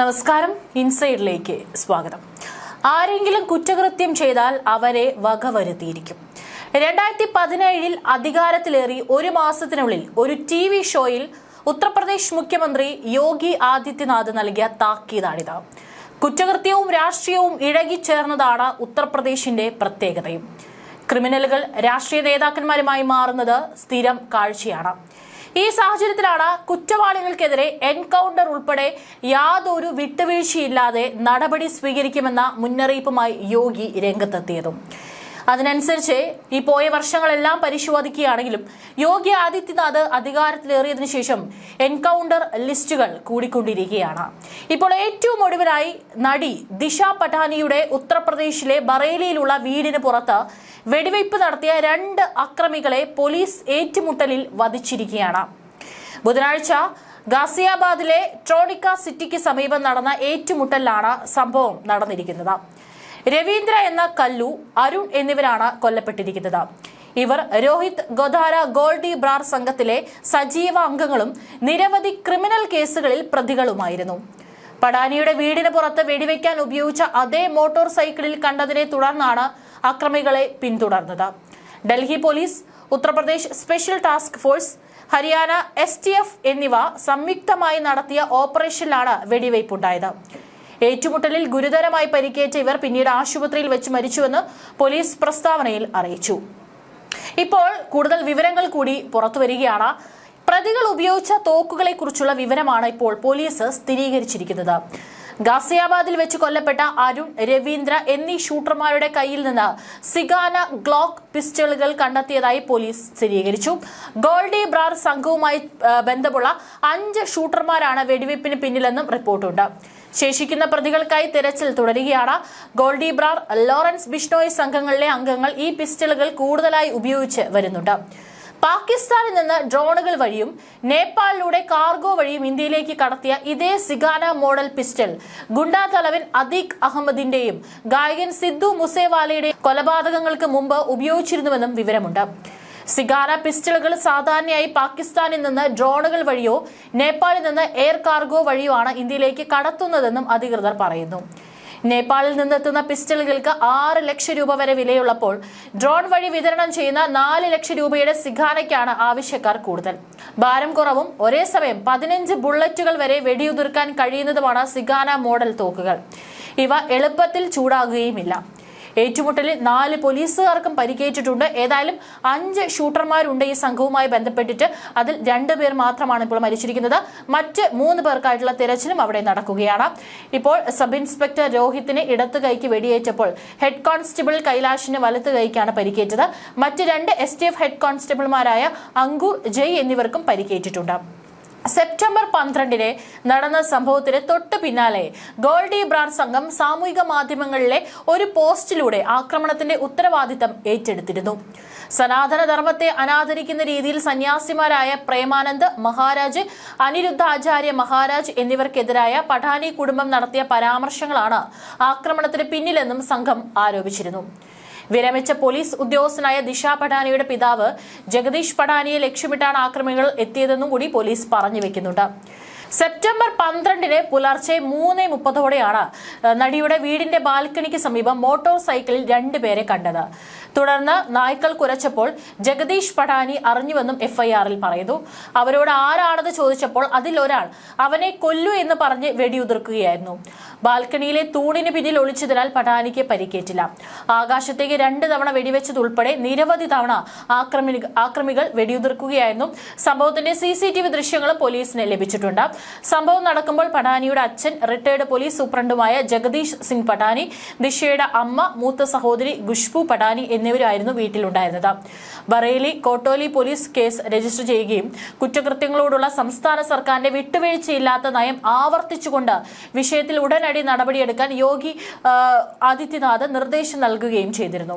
നമസ്കാരം ഇൻസൈഡിലേക്ക് സ്വാഗതം. ആരെങ്കിലും കുറ്റകൃത്യം ചെയ്താൽ അവരെ വകവരുത്തിയിരിക്കും രണ്ടായിരത്തി പതിനേഴിൽ അധികാരത്തിലേറി ഒരു മാസത്തിനുള്ളിൽ ഒരു ടി വി ഷോയിൽ ഉത്തർപ്രദേശ് മുഖ്യമന്ത്രി യോഗി ആദിത്യനാഥ് നൽകിയ താക്കീതാണിത്. കുറ്റകൃത്യവും രാഷ്ട്രീയവും ഇഴകിച്ചേർന്നതാണ് ഉത്തർപ്രദേശിന്റെ പ്രത്യേകതയും. ക്രിമിനലുകൾ രാഷ്ട്രീയ നേതാക്കന്മാരുമായി മാറുന്നത് സ്ഥിരം കാഴ്ചയാണ്. ഈ സാഹചര്യത്തിലാണ് കുറ്റവാളികൾക്കെതിരെ എൻകൗണ്ടർ ഉൾപ്പെടെ യാതൊരു വിട്ടുവീഴ്ചയില്ലാതെ നടപടി സ്വീകരിക്കുമെന്ന മുന്നറിയിപ്പുമായി യോഗി രംഗത്തെത്തിയതും. അതിനനുസരിച്ച് ഈ പോയ വർഷങ്ങളെല്ലാം പരിശോധിക്കുകയാണെങ്കിലും യോഗി ആദിത്യനാഥ് അധികാരത്തിലേറിയതിനു ശേഷം എൻകൗണ്ടർ ലിസ്റ്റുകൾ കൂടിക്കൊണ്ടിരിക്കുകയാണ്. ഇപ്പോൾ ഏറ്റവും ഒടുവിലായി നടി ദിശ പഠാനിയുടെ ഉത്തർപ്രദേശിലെ ബറേലിയിലുള്ള വീടിന് പുറത്ത് വെടിവയ്പ് നടത്തിയ രണ്ട് അക്രമികളെ പോലീസ് ഏറ്റുമുട്ടലിൽ വധിച്ചിരിക്കുകയാണ്. ബുധനാഴ്ച ഗാസിയാബാദിലെ ട്രോണിക്ക സിറ്റിക്ക് സമീപം നടന്ന ഏറ്റുമുട്ടലിലാണ് സംഭവം നടന്നിരിക്കുന്നത്. രവീന്ദ്ര എന്ന കല്ലു അരുൺ എന്നിവരാണ് കൊല്ലപ്പെട്ടിരിക്കുന്നത്. ഇവർ രോഹിത് ഗോധാര ഗോൾഡി ബ്രാർ സംഘത്തിലെ സജീവ അംഗങ്ങളും നിരവധി ക്രിമിനൽ കേസുകളിൽ പ്രതികളുമായിരുന്നു. പടാനിയുടെ വീടിന് പുറത്ത് വെടിവെക്കാൻ ഉപയോഗിച്ച അതേ മോട്ടോർ സൈക്കിളിൽ കണ്ടതിനെ തുടർന്നാണ് അക്രമികളെ പിന്തുടർന്നത്. Delhi police Uttar Pradesh special task force Haryana S T F എന്നിവ സംയുക്തമായി നടത്തിയ ഓപ്പറേഷനിലാണ് വെടിവയ്പുണ്ടായത്. ഏറ്റുമുട്ടലിൽ ഗുരുതരമായി പരിക്കേറ്റ ഇവർ പിന്നീട് ആശുപത്രിയിൽ വെച്ച് മരിച്ചുവെന്ന് പോലീസ് പ്രസ്താവനയിൽ അറിയിച്ചു. ഇപ്പോൾ കൂടുതൽ വിവരങ്ങൾ കൂടി പുറത്തുവരികയാണ്. പ്രതികൾ ഉപയോഗിച്ച തോക്കുകളെ കുറിച്ചുള്ള വിവരമാണ് ഇപ്പോൾ പോലീസ് സ്ഥിരീകരിച്ചിരിക്കുന്നത്. ഗാസിയാബാദിൽ വെച്ച് കൊല്ലപ്പെട്ട അരുൺ രവീന്ദ്ര എന്നീ ഷൂട്ടർമാരുടെ കയ്യിൽ നിന്ന് സിഗാന ഗ്ലോക്ക് പിസ്റ്റളുകൾ കണ്ടെത്തിയതായി പോലീസ് സ്ഥിരീകരിച്ചു. ഗോൾഡി ബ്രാർ സംഘവുമായി ബന്ധമുള്ള അഞ്ച് ഷൂട്ടർമാരാണ് വെടിവയ്പ്പിന് പിന്നിലെന്നും റിപ്പോർട്ടുണ്ട്. ശേഷിക്കുന്ന പ്രതികൾക്കായി തിരച്ചിൽ തുടരുകയാണ്. ഗോൾഡി ബ്രാർ ലോറൻസ് ബിഷ്ണോയ് സംഘങ്ങളിലെ അംഗങ്ങൾ ഈ പിസ്റ്റളുകൾ കൂടുതലായി ഉപയോഗിച്ച് വരുന്നുണ്ട്. പാകിസ്ഥാനിൽ നിന്ന് ഡ്രോണുകൾ വഴിയും നേപ്പാളിലൂടെ കാർഗോ വഴിയും ഇന്ത്യയിലേക്ക് കടത്തിയ ഇതേ സിഗാന മോഡൽ പിസ്റ്റൾ ഗുണ്ടാ തലവൻ അദീഖ് അഹമ്മദിന്റെയും ഗായകൻ സിദ്ദു മുസേവാലയുടെയും കൊലപാതകങ്ങൾക്ക് മുമ്പ് ഉപയോഗിച്ചിരുന്നുവെന്നും വിവരമുണ്ട്. സിഗാര പിസ്റ്റളുകൾ സാധാരണയായി പാകിസ്ഥാനിൽ നിന്ന് ഡ്രോണുകൾ വഴിയോ നേപ്പാളിൽ നിന്ന് എയർ കാർഗോ വഴിയോ ആണ് ഇന്ത്യയിലേക്ക് കടത്തുന്നതെന്നും അധികൃതർ പറയുന്നു. നേപ്പാളിൽ നിന്നെത്തുന്ന പിസ്റ്റളുകൾക്ക് ആറ് ലക്ഷം രൂപ വരെ വിലയുള്ളപ്പോൾ ഡ്രോൺ വഴി വിതരണം ചെയ്യുന്ന നാല് ലക്ഷം രൂപയുടെ സിഖാനയ്ക്കാണ് ആവശ്യക്കാർ കൂടുതൽ. ഭാരം കുറവും ഒരേ സമയം പതിനഞ്ച് ബുള്ളറ്റുകൾ വരെ വെടിയുതിർക്കാൻ കഴിയുന്നതുമാണ് സിഗാന മോഡൽ തോക്കുകൾ. ഇവ എളുപ്പത്തിൽ ചൂടാകുകയുമില്ല. ഏറ്റുമുട്ടലിൽ നാല് പോലീസുകാർക്കും പരിക്കേറ്റിട്ടുണ്ട്. ഏതായാലും അഞ്ച് ഷൂട്ടർമാരുണ്ട് ഈ സംഘവുമായി ബന്ധപ്പെട്ടിട്ട്. അതിൽ രണ്ടുപേർ മാത്രമാണ് ഇപ്പോൾ മരിച്ചിരിക്കുന്നത്. മറ്റ് മൂന്ന് പേർക്കായിട്ടുള്ള തിരച്ചിലും അവിടെ നടക്കുകയാണ്. ഇപ്പോൾ സബ് ഇൻസ്പെക്ടർ രോഹിത്തിന് ഇടത്ത് കൈക്ക് വെടിയേറ്റപ്പോൾ ഹെഡ് കോൺസ്റ്റബിൾ കൈലാഷിന് വലത്ത് കൈക്കാണ് പരിക്കേറ്റത്. മറ്റ് രണ്ട് എസ് ഹെഡ് കോൺസ്റ്റബിൾമാരായ അങ്കൂർ ജയ് എന്നിവർക്കും പരിക്കേറ്റിട്ടുണ്ട്. സെപ്റ്റംബർ പന്ത്രണ്ടിന് നടന്ന സംഭവത്തിന് തൊട്ടു പിന്നാലെ ഗോൾഡി ബ്രാർ സംഘം സാമൂഹിക മാധ്യമങ്ങളിലെ ഒരു പോസ്റ്റിലൂടെ ആക്രമണത്തിന്റെ ഉത്തരവാദിത്തം ഏറ്റെടുത്തിരുന്നു. സനാതനധർമ്മത്തെ അനാദരിക്കുന്ന രീതിയിൽ സന്യാസിമാരായ പ്രേമാനന്ദ് മഹാരാജ് അനിരുദ്ധാചാര്യ മഹാരാജ് എന്നിവർക്കെതിരായ പഠാനി കുടുംബം നടത്തിയ പരാമർശങ്ങളാണ് ആക്രമണത്തിന് പിന്നിലെന്നും സംഘം ആരോപിച്ചിരുന്നു. വിരമിച്ച പോലീസ് ഉദ്യോഗസ്ഥനായ ദിശ പഠാനിയുടെ പിതാവ് ജഗദീഷ് പഠാനിയെ ലക്ഷ്യമിട്ടാണ് ആക്രമികൾ എത്തിയതെന്നും കൂടി പോലീസ് പറഞ്ഞു വെക്കുന്നുണ്ട്. സെപ്റ്റംബർ പന്ത്രണ്ടിന് പുലർച്ചെ മൂന്ന് മുപ്പതോടെയാണ് നടിയുടെ വീടിന്റെ ബാൽക്കണിക്ക് സമീപം മോട്ടോർ സൈക്കിളിൽ രണ്ടുപേരെ കണ്ടത്. തുടർന്ന് നായ്ക്കൾ കുരച്ചപ്പോൾ ജഗദീഷ് പഠാനി അറിഞ്ഞുവെന്നും എഫ്ഐആറിൽ പറയുന്നു. അവരോട് ആരാണെന്ന് ചോദിച്ചപ്പോൾ അതിലൊരാൾ അവനെ കൊല്ലു എന്ന് പറഞ്ഞ് വെടിയുതിർക്കുകയായിരുന്നു. ബാൽക്കണിയിലെ തൂണിന് പിന്നിൽ ഒളിച്ചതിനാൽ പഠാനിക്ക് പരിക്കേറ്റില്ല. ആകാശത്തേക്ക് രണ്ട് തവണ വെടിവെച്ചതുൾപ്പെടെ നിരവധി തവണ ആക്രമി ആക്രമികൾ വെടിയുതിർക്കുകയായിരുന്നു. സംഭവത്തിന്റെ സി സി ടി വി ദൃശ്യങ്ങളും പോലീസിന് ലഭിച്ചിട്ടുണ്ട്. സംഭവം നടക്കുമ്പോൾ പഠാനിയുടെ അച്ഛൻ റിട്ടയർഡ് പോലീസ് സൂപ്രണ്ടുമായ ജഗദീഷ് സിംഗ് പഠാനി ദിശയുടെ അമ്മ മൂത്ത സഹോദരി ഖുഷ്ബു പഠാനി എന്നിവരായിരുന്നു വീട്ടിലുണ്ടായിരുന്നത്. Bareilly Kotwali police case register ചെയ്യുകയും കുറ്റകൃത്യങ്ങളോടുള്ള സംസ്ഥാന സർക്കാരിന്റെ വിട്ടുവീഴ്ചയില്ലാത്ത നയം ആവർത്തിച്ചുകൊണ്ട് വിഷയത്തിൽ ഉടനടി നടപടിയെടുക്കാൻ യോഗി ആദിത്യനാഥ് നിർദ്ദേശം നൽകുകയും ചെയ്തിരുന്നു.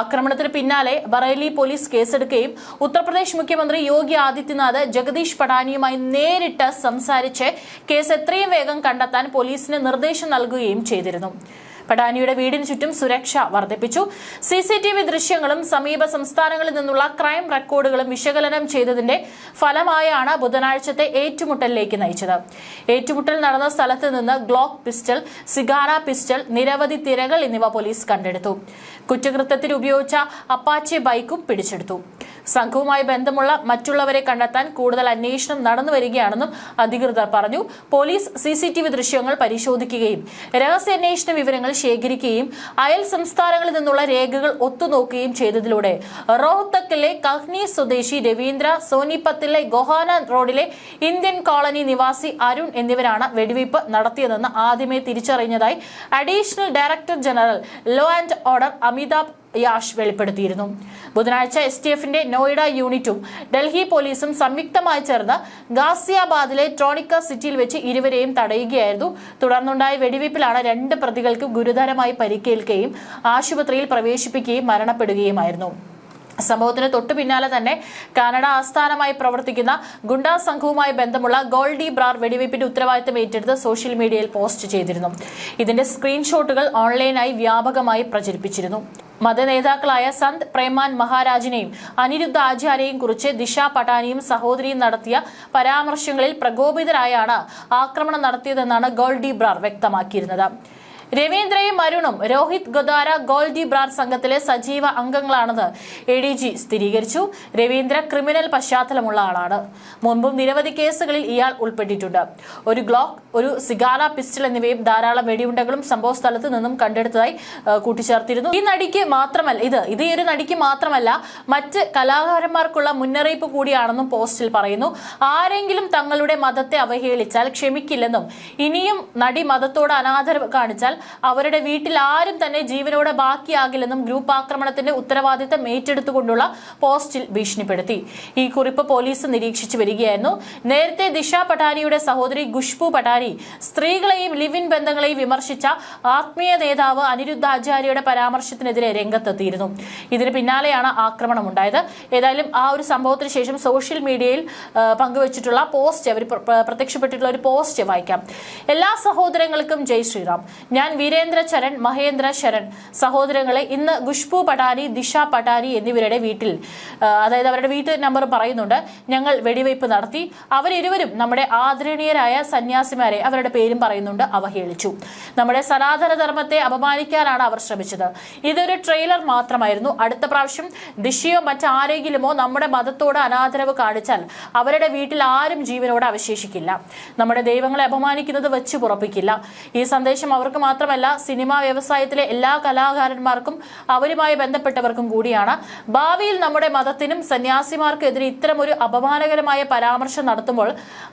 ആക്രമണത്തിന് പിന്നാലെ ബറേലി പോലീസ് കേസെടുക്കുകയും ഉത്തർപ്രദേശ് മുഖ്യമന്ത്രി യോഗി ആദിത്യനാഥ് ജഗദീഷ് പടാനിയുമായി നേരിട്ട് സംസാരിച്ച് കേസ് എത്രയും വേഗം കണ്ടെത്താൻ പോലീസിന് നിർദ്ദേശം നൽകുകയും ചെയ്തിരുന്നു. പടാനിയുടെ വീടിന് ചുറ്റും സുരക്ഷ വർദ്ധിപ്പിച്ചു. സി സി ടി വി ദൃശ്യങ്ങളും സമീപ സംസ്ഥാനങ്ങളിൽ നിന്നുള്ള ക്രൈം റെക്കോർഡുകളും വിശകലനം ചെയ്തതിന്റെ ഫലമായാണ് ബുധനാഴ്ചത്തെ ഏറ്റുമുട്ടലിലേക്ക് നയിച്ചത്. ഏറ്റുമുട്ടൽ നടന്ന സ്ഥലത്ത് നിന്ന് ഗ്ലോക്ക് പിസ്റ്റൾ സിഗാര പിസ്റ്റൾ നിരവധി തിരകൾ എന്നിവ പോലീസ് കണ്ടെടുത്തു. കുറ്റകൃത്യത്തിൽ ഉപയോഗിച്ച അപ്പാച്ചെ ബൈക്കും പിടിച്ചെടുത്തു. സംഘവുമായി ബന്ധമുള്ള മറ്റുള്ളവരെ കണ്ടെത്താൻ കൂടുതൽ അന്വേഷണം നടന്നുവരികയാണെന്നും അധികൃതർ പറഞ്ഞു. പോലീസ് സി ദൃശ്യങ്ങൾ പരിശോധിക്കുകയും രഹസ്യാന്വേഷണ വിവരങ്ങൾ ശേഖരിക്കുകയും അയൽ സംസ്ഥാനങ്ങളിൽ നിന്നുള്ള രേഖകൾ ഒത്തുനോക്കുകയും ചെയ്തതിലൂടെ റോഹ്തക്കിലെ കഹ്നി സ്വദേശി രവീന്ദ്ര സോനിപത്തിലെ ഗൊഹാന റോഡിലെ ഇന്ത്യൻ കോളനി നിവാസി അരുൺ എന്നിവരാണ് വെടിവയ്പ് നടത്തിയതെന്ന് ആദ്യമേ തിരിച്ചറിഞ്ഞതായി additional director general law and order Amitabh Yash വെളിപ്പെടുത്തിയിരുന്നു. ബുധനാഴ്ച എസ് ടി എഫിന്റെ നോയിഡ യൂണിറ്റും ഡൽഹി പോലീസും സംയുക്തമായി ചേർന്ന് ഗാസിയാബാദിലെ ട്രോണിക്ക സിറ്റിയിൽ വെച്ച് ഇരുവരെയും തടയുകയായിരുന്നു. തുടർന്നുണ്ടായ വെടിവയ്പിലാണ് രണ്ട് പ്രതികൾക്ക് ഗുരുതരമായി പരിക്കേൽക്കുകയും ആശുപത്രിയിൽ പ്രവേശിപ്പിക്കുകയും മരണപ്പെടുകയുമായിരുന്നു. സംഭവത്തിന് തൊട്ടു പിന്നാലെ തന്നെ കാനഡ ആസ്ഥാനമായി പ്രവർത്തിക്കുന്ന ഗുണ്ടാ സംഘവുമായി ബന്ധമുള്ള ഗോൾഡി ബ്രാർ വെടിവയ്പ്പിന്റെ ഉത്തരവാദിത്തം ഏറ്റെടുത്ത് സോഷ്യൽ മീഡിയയിൽ പോസ്റ്റ് ചെയ്തിരുന്നു. ഇതിന്റെ സ്ക്രീൻഷോട്ടുകൾ ഓൺലൈനായി വ്യാപകമായി പ്രചരിപ്പിച്ചിരുന്നു. മതനേതാക്കളായ സന്ത് പ്രേമാൻ മഹാരാജിനെയും അനിരുദ്ധ ആചാര്യയും കുറിച്ച് ദിശ പട്ടാനിയും സഹോദരിയും നടത്തിയ പരാമർശങ്ങളിൽ പ്രകോപിതരായാണ് ആക്രമണം നടത്തിയതെന്നാണ് ഗോൾഡി ബ്രാർ വ്യക്തമാക്കിയിരുന്നത്. രവീന്ദ്രയും അരുണും രോഹിത് ഗൊദാര ഗോൾഡി ബ്രാർ സംഘത്തിലെ സജീവ അംഗങ്ങളാണെന്ന് എ ഡി ജി സ്ഥിരീകരിച്ചു. രവീന്ദ്ര ക്രിമിനൽ പശ്ചാത്തലമുള്ള ആളാണ്. മുൻപും നിരവധി കേസുകളിൽ ഇയാൾ ഉൾപ്പെട്ടിട്ടുണ്ട്. ഒരു ഗ്ലോക്ക് ഒരു സിഗാര പിസ്റ്റൾ എന്നിവയും ധാരാളം വെടിയുണ്ടകളും സംഭവ സ്ഥലത്ത് നിന്നും കണ്ടെടുത്തതായി കൂട്ടിച്ചേർത്തിരുന്നു. ഈ നടിക്ക് മാത്രമല്ല ഇത് ഇത് ഈ ഒരു നടിക്ക് മാത്രമല്ല മറ്റ് കലാകാരന്മാർക്കുള്ള മുന്നറിയിപ്പ് കൂടിയാണെന്നും പോസ്റ്റിൽ പറയുന്നു. ആരെങ്കിലും തങ്ങളുടെ മതത്തെ അവഹേളിച്ചാൽ ക്ഷമിക്കില്ലെന്നും ഇനിയും നടി മതത്തോട് അനാദരവ് കാണിച്ചാൽ അവരുടെ വീട്ടിൽ ആരും തന്നെ ജീവനോടെ ബാക്കിയാകില്ലെന്നും ഗ്രൂപ്പ് ആക്രമണത്തിന്റെ ഉത്തരവാദിത്തം ഏറ്റെടുത്തുകൊണ്ടുള്ള പോസ്റ്റിൽ ഭീഷണിപ്പെടുത്തി. ഈ കുറിപ്പ് പോലീസ് നിരീക്ഷിച്ചു വരികയായിരുന്നു. നേരത്തെ ദിശ പട്ടാനിയുടെ സഹോദരി ഖുഷ്ബു പട്ടാനി സ്ത്രീകളെയും ലിവിൻ ബന്ധങ്ങളെയും വിമർശിച്ച ആത്മീയ നേതാവ് അനിരുദ്ധ ആചാര്യയുടെ പരാമർശത്തിനെതിരെ രംഗത്തെത്തിയിരുന്നു. ഇതിന് പിന്നാലെയാണ് ആക്രമണം ഉണ്ടായത്. ഏതായാലും ആ ഒരു സംഭവത്തിന് ശേഷം സോഷ്യൽ മീഡിയയിൽ പങ്കുവച്ചിട്ടുള്ള പോസ്റ്റ് അവർ പ്ര- പ്ര- പ്രത്യക്ഷപ്പെട്ടിട്ടുള്ള ഒരു പോസ്റ്റ് വായിക്കാം. എല്ലാ സഹോദരങ്ങൾക്കും ജയ് ശ്രീറാം. ഞാൻ വീരേന്ദ്ര ചരൺ മഹേന്ദ്ര ശരൺ സഹോദരങ്ങളെ ഇന്ന് ഖുഷ്ബു പട്ടാരി ദിശ പട്ടാരി എന്നിവരുടെ വീട്ടിൽ അതായത് അവരുടെ വീട്ട് നമ്പർ പറയുന്നുണ്ട്. ഞങ്ങൾ വെടിവയ്പ് നടത്തി. അവരിരുവരും നമ്മുടെ ആദരണീയരായ സന്യാസിമാരെ അവരുടെ പേരും പറയുന്നുണ്ട്. അവഹേളിച്ചു നമ്മുടെ സനാതന ധർമ്മത്തെ അപമാനിക്കാനാണ് അവർ ശ്രമിച്ചത്. ഇതൊരു ട്രെയിലർ മാത്രമായിരുന്നു. അടുത്ത പ്രാവശ്യം ദിശയോ മറ്റാരെങ്കിലുമോ നമ്മുടെ മതത്തോട് അനാദരവ് കാണിച്ചാൽ അവരുടെ വീട്ടിൽ ആരും ജീവനോട് അവശേഷിക്കില്ല. നമ്മുടെ ദൈവങ്ങളെ അപമാനിക്കുന്നത് വെച്ച് പുറപ്പിക്കില്ല. ഈ സന്ദേശം അവർക്ക് മാത്രമല്ല സിനിമാ വ്യവസായത്തിലെ എല്ലാ കലാകാരന്മാർക്കും അവരുമായി ബന്ധപ്പെട്ടവർക്കും കൂടിയാണ്. ഭാവിയിൽ നമ്മുടെ മതത്തിനും സന്യാസിമാർക്കെതിരെ ഇത്തരമൊരു അപമാനകരമായ പരാമർശം നടത്തുമ്പോൾ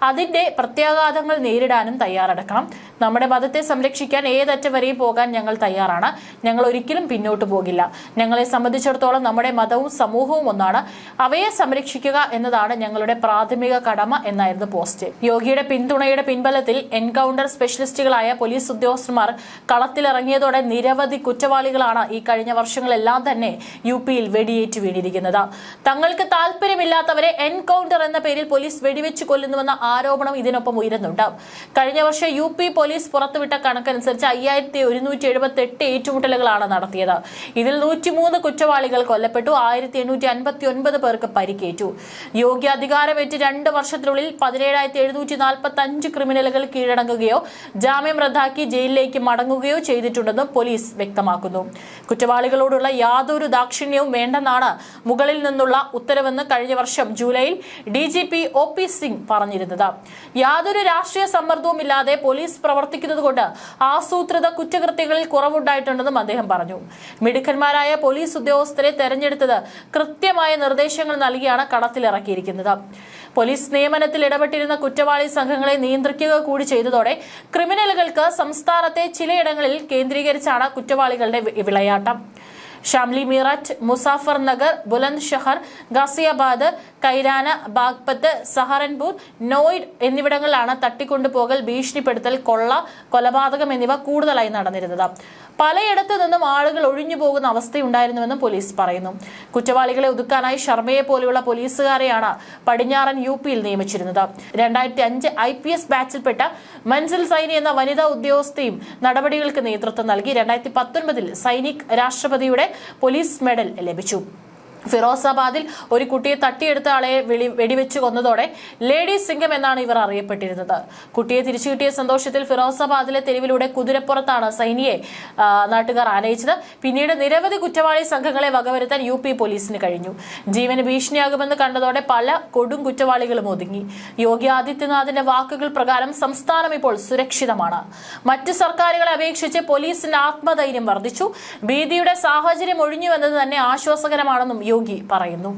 അതിന്റെ പ്രത്യാഘാതങ്ങൾ നേരിടാനും തയ്യാറെടുക്കണം. നമ്മുടെ മതത്തെ സംരക്ഷിക്കാൻ ഏതറ്റം വരെയും പോകാൻ ഞങ്ങൾ തയ്യാറാണ്. ഞങ്ങൾ ഒരിക്കലും പിന്നോട്ട് പോകില്ല. ഞങ്ങളെ സംബന്ധിച്ചിടത്തോളം നമ്മുടെ മതവും സമൂഹവും ഒന്നാണ്. അവയെ സംരക്ഷിക്കുക എന്നതാണ് ഞങ്ങളുടെ പ്രാഥമിക കടമ എന്നായിരുന്നു പോസ്റ്റ്. യോഗിയുടെ പിന്തുണയുടെ പിൻബലത്തിൽ എൻകൗണ്ടർ സ്പെഷ്യലിസ്റ്റുകളായ പോലീസ് ഉദ്യോഗസ്ഥന്മാർ കളത്തിലിറങ്ങിയതോടെ നിരവധി കുറ്റവാളികളാണ് ഈ കഴിഞ്ഞ വർഷങ്ങളെല്ലാം തന്നെ യു പിയിൽ വെടിയേറ്റ് വീണിരിക്കുന്നത്. തങ്ങൾക്ക് താല്പര്യമില്ലാത്തവരെ എൻകൗണ്ടർ എന്ന പേരിൽ പോലീസ് വെടിവെച്ച് കൊല്ലുന്നുവെന്ന ആരോപണം ഇതിനൊപ്പം ഉയരുന്നുണ്ട്. കഴിഞ്ഞ വർഷം യു പി പോലീസ് പുറത്തുവിട്ട കണക്കനുസരിച്ച് അയ്യായിരത്തി ഒരുന്നൂറ്റി എഴുപത്തി എട്ട് ഏറ്റുമുട്ടലുകളാണ് നടത്തിയത്. ഇതിൽ നൂറ്റിമൂന്ന് കുറ്റവാളികൾ കൊല്ലപ്പെട്ടു ആയിരത്തി എണ്ണൂറ്റി അൻപത്തി ഒൻപത് പേർക്ക് പരിക്കേറ്റു. യോഗ്യ അധികാരമേറ്റ് രണ്ട് വർഷത്തിനുള്ളിൽ പതിനേഴായിരത്തി എഴുന്നൂറ്റി നാൽപ്പത്തി അഞ്ച് ക്രിമിനലുകൾ കീഴടങ്ങുകയോ ജാമ്യം റദ്ദാക്കി ജയിലിലേക്ക് മടങ്ങുകയോ ചെയ്തിട്ടുണ്ടെന്നും പോലീസ് വ്യക്തമാക്കുന്നു. കുറ്റവാളികളോടുള്ള യാതൊരു ദാക്ഷിണ്യവും വേണ്ടെന്നാണ് മുകളിൽ നിന്നുള്ള ഉത്തരവെന്ന് കഴിഞ്ഞ വർഷം ജൂലൈയിൽ D G P O P Singh പറഞ്ഞിരുന്നത്. യാതൊരു രാഷ്ട്രീയ സമ്മർദ്ദവും ഇല്ലാതെ പോലീസ് പ്രവർത്തിക്കുന്നതുകൊണ്ട് ആസൂത്രിത കുറ്റകൃത്യങ്ങളിൽ കുറവുണ്ടായിട്ടുണ്ടെന്നും അദ്ദേഹം പറഞ്ഞു. മിടുക്കന്മാരായ പോലീസ് ഉദ്യോഗസ്ഥരെ തെരഞ്ഞെടുത്തത് കൃത്യമായ നിർദ്ദേശങ്ങൾ നൽകിയാണ് കളത്തിലിറക്കിയിരിക്കുന്നത് പോലീസ് നിയമനത്തിൽ ഇടപെട്ടിരുന്ന കുറ്റവാളി സംഘങ്ങളെ നിയന്ത്രിക്കുക കൂടി ചെയ്തതോടെ ക്രിമിനലുകൾക്ക് സംസ്ഥാനത്തെ ചിലയിടങ്ങളിൽ കേന്ദ്രീകരിച്ചാണ് കുറ്റവാളികളുടെ വിളയാട്ടം. ഷാംലി മീററ്റ് മുസാഫർ നഗർ ബുലന്ദ് ഷഹർ ഗാസിയാബാദ് കൈരാന ബാഗ്പത്ത് സഹറൻപൂർ നോയിഡ് എന്നിവിടങ്ങളിലാണ് തട്ടിക്കൊണ്ടുപോകൽ ഭീഷണിപ്പെടുത്തൽ കൊള്ള കൊലപാതകം എന്നിവ കൂടുതലായി നടന്നിരുന്നത്. പലയിടത്തു നിന്നും ആളുകൾ ഒഴിഞ്ഞു പോകുന്ന അവസ്ഥയുണ്ടായിരുന്നുവെന്നും പോലീസ് പറയുന്നു. കുറ്റവാളികളെ ഒതുക്കാനായി ശർമ്മയെ പോലെയുള്ള പോലീസുകാരെയാണ് പടിഞ്ഞാറൻ യു പിയിൽ നിയമിച്ചിരുന്നത്. രണ്ടായിരത്തി അഞ്ച് ഐ പി എസ് ബാച്ചിൽപ്പെട്ട മൻസിൽ സൈനി എന്ന വനിതാ ഉദ്യോഗസ്ഥയും നടപടികൾക്ക് നേതൃത്വം നൽകി രണ്ടായിരത്തി പത്തൊൻപതിൽ സൈനിക് രാഷ്ട്രപതിയുടെ പോലീസ് മെഡൽ ലഭിച്ചു. ഫിറോസാബാദിൽ ഒരു കുട്ടിയെ തട്ടിയെടുത്ത ആളെ വെളി വെടിവെച്ച് കൊന്നതോടെ ലേഡി സിംഗം എന്നാണ് ഇവർ അറിയപ്പെട്ടിരുന്നത്. കുട്ടിയെ തിരിച്ചു കിട്ടിയ സന്തോഷത്തിൽ ഫിറോസാബാദിലെ തെരുവിലൂടെ കുതിരപ്പുറത്താണ് സൈനിയെ നാട്ടുകാർ ആനയിച്ചത്. പിന്നീട് നിരവധി കുറ്റവാളി സംഘങ്ങളെ വകവരുത്താൻ യു പോലീസിന് കഴിഞ്ഞു. ജീവന് ഭീഷണിയാകുമെന്ന് കണ്ടതോടെ പല കൊടും കുറ്റവാളികളും ഒതുങ്ങി. യോഗി ആദിത്യനാഥിന്റെ വാക്കുകൾ പ്രകാരം സംസ്ഥാനം ഇപ്പോൾ സുരക്ഷിതമാണ്. മറ്റ് സർക്കാരുകളെ അപേക്ഷിച്ച് പോലീസിന്റെ ആത്മധൈര്യം വർദ്ധിച്ചു. ഭീതിയുടെ സാഹചര്യം ഒഴിഞ്ഞു എന്നത് തന്നെ ആശ്വാസകരമാണെന്നും യോഗി പറയുന്നു.